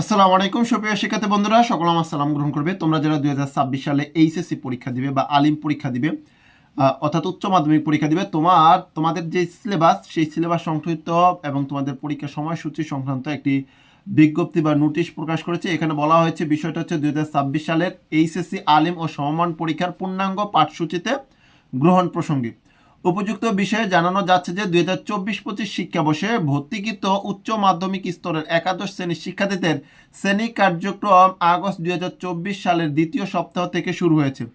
আসসালামু আলাইকুম, সুপ্রিয় শিক্ষার্থী বন্ধুরা। সকল আমার সালাম গ্রহণ করবে। তোমরা যারা দুই হাজার ছাব্বিশ সালে এইচএসসি পরীক্ষা দিবে বা আলিম পরীক্ষা দিবে অর্থাৎ উচ্চ মাধ্যমিক পরীক্ষা দিবে, তোমার, তোমাদের যে সিলেবাস সেই সিলেবাস সংশোধিত এবং তোমাদের পরীক্ষা সময়সূচি সংক্রান্ত একটি বিজ্ঞপ্তি বা নোটিশ প্রকাশ করেছে। এখানে বলা হয়েছে, বিষয়টা হচ্ছে দু হাজার ছাব্বিশ সালের এইচএসসি আলিম ও সমমান পরীক্ষার পূর্ণাঙ্গ পাঠসূচিতে গ্রহণ প্রসঙ্গে। উপযুক্ত বিষয়ে জানানো যাচ্ছে যে দুই হাজার চব্বিশ পঁচিশ শিক্ষাবর্ষে ভর্তিকৃত উচ্চ মাধ্যমিক স্তরের একাদশ শ্রেণির শিক্ষার্থীদের শ্রেণি কার্যক্রম আগস্ট দুই হাজার চব্বিশ সালের দ্বিতীয় সপ্তাহ থেকে শুরু হয়েছে।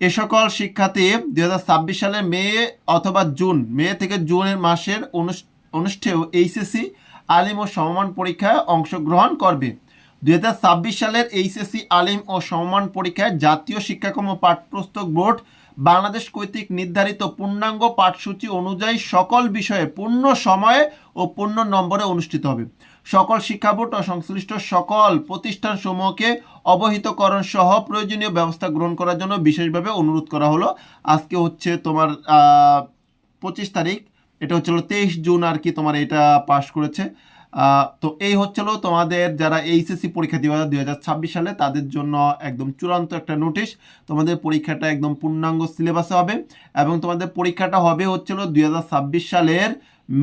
এ সকল শিক্ষার্থী দুই সালের মে অথবা জুন, মে থেকে জুনের মাসের অনুষ- অনুষ্ঠেয় এইচএসসি আলিম ও সমমান পরীক্ষায় অংশগ্রহণ করবে। দুই হাজার ছাব্বিশ সালের এইচএসসি আলিম ও সমমান পরীক্ষায় জাতীয় শিক্ষাক্রম পাঠ্যপুস্তক বোর্ড বাংলাদেশ কর্তৃক নির্ধারিত পূর্ণাঙ্গ পাঠসূচি অনুযায়ী সকল বিষয়ে পূর্ণ সময়ে ও পূর্ণ নম্বরে অনুষ্ঠিত হবে। সকল শিক্ষা বোর্ড ও সংশ্লিষ্ট সকল প্রতিষ্ঠান সমূহকে অবহিতকরণ সহ প্রয়োজনীয় ব্যবস্থা গ্রহণ করার জন্য বিশেষভাবে অনুরোধ করা হলো। আজকে হচ্ছে তোমার পঁচিশ তারিখ, এটা হচ্ছিল তেইশ জুন আর কি তোমার এটা পাশ করেছে। তো এই হচ্ছিল তোমাদের যারা এইচএসসি পরীক্ষা দিবে দুই হাজার ছাব্বিশ সালে, তাদের জন্য একদম চূড়ান্ত একটা নোটিশ তোমাদের পরীক্ষাটা একদম পূর্ণাঙ্গ সিলেবাসে হবে এবং তোমাদের পরীক্ষাটা হবে হচ্ছিল দুই হাজার ছাব্বিশ সালের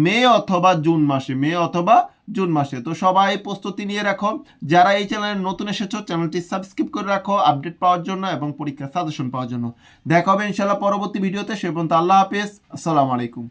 মে অথবা জুন মাসে, মে অথবা জুন মাসে। তো সবাই প্রস্তুতি নিয়ে রাখো। যারা এই চ্যানেলে নতুন এসেছ চ্যানেলটি সাবস্ক্রাইব করে রাখো আপডেট পাওয়ার জন্য এবং পরীক্ষার সাজেশন পাওয়ার জন্য। দেখা হবে ইনশাল্লাহ পরবর্তী ভিডিওতে সে পর্যন্ত আল্লাহ হাফেজ। আসসালামু আলাইকুম।